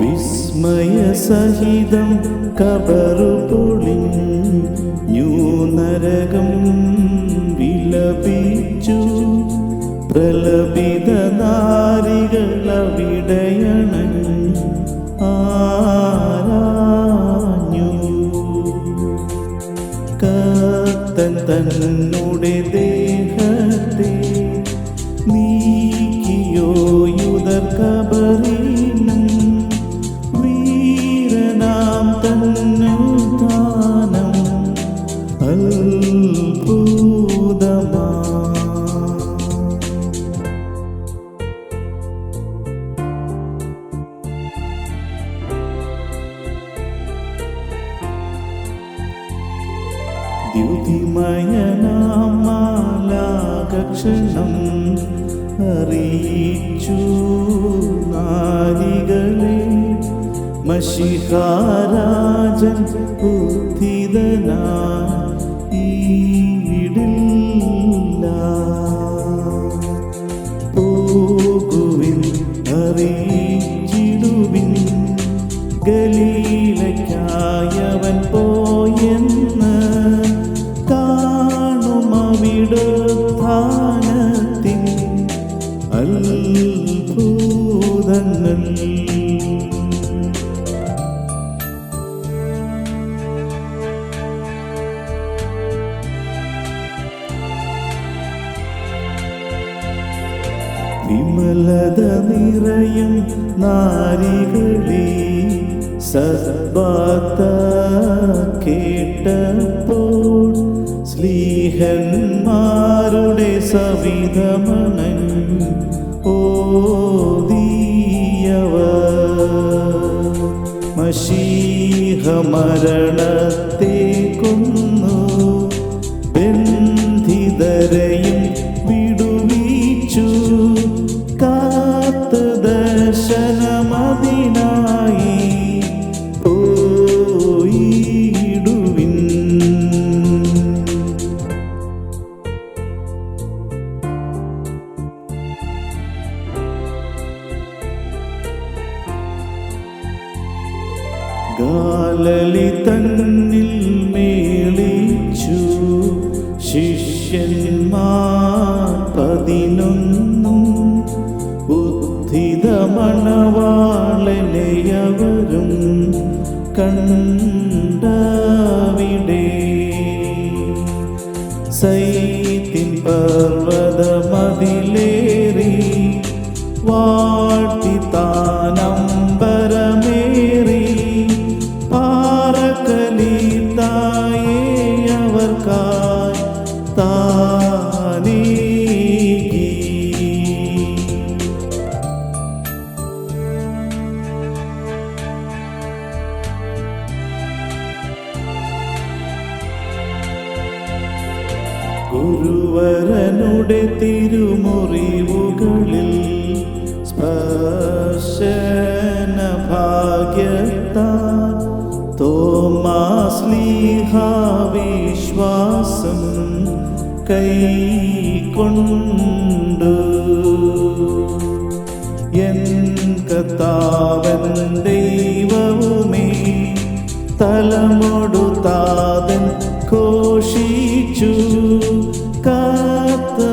വിസ്മയസഹിതം കബറു പൊളിഞ്ഞു നരകം വിലപിച്ചു. പ്രലപിത നാരികൾ അവിടെയണ ആരാഞ്ഞു. കത്തൻ തന്നുടെ ദേഹത്തെ നീക്കിയോ യുതർ കബറിനും ദ്യുതിമയനാമാലാകക്ഷണം അറിയിച്ചു നാരികളെ. മഷിഹാരാജൻ ഉദ്ധിതനാ ഈടില്ല പോകുവിൻ വിമലത നിറയും നാരികളി സദ്വാത്ത കേട്ടപ്പോൾ സ്ലീഹന്മാരുടെ സവിധമണൻ ഓതിയവ മഷീഹ മരണത്തെ ഗാലലി തന്നിൽ മേളിച്ചു ശിഷ്യന്മാർ പതിനൊന്നും ഉദ്ധിത മണവാളനെയവരും കണ്ടവിടെ. സൈത്തിൻ പർവതമതിലേറി ഗുരുവരനുടെ തിരുമുറിവുകളിൽ സ്പർശന ഭാഗ്യത്താൽ തോമാസ്ലിഹ വിശ്വാസം കൈക്കൊണ്ടു. എൻ കത്താവൻ ദൈവവുമേ തലമൊടു ഘോഷിച്ചു കാത്തവേലയ്ക്കാ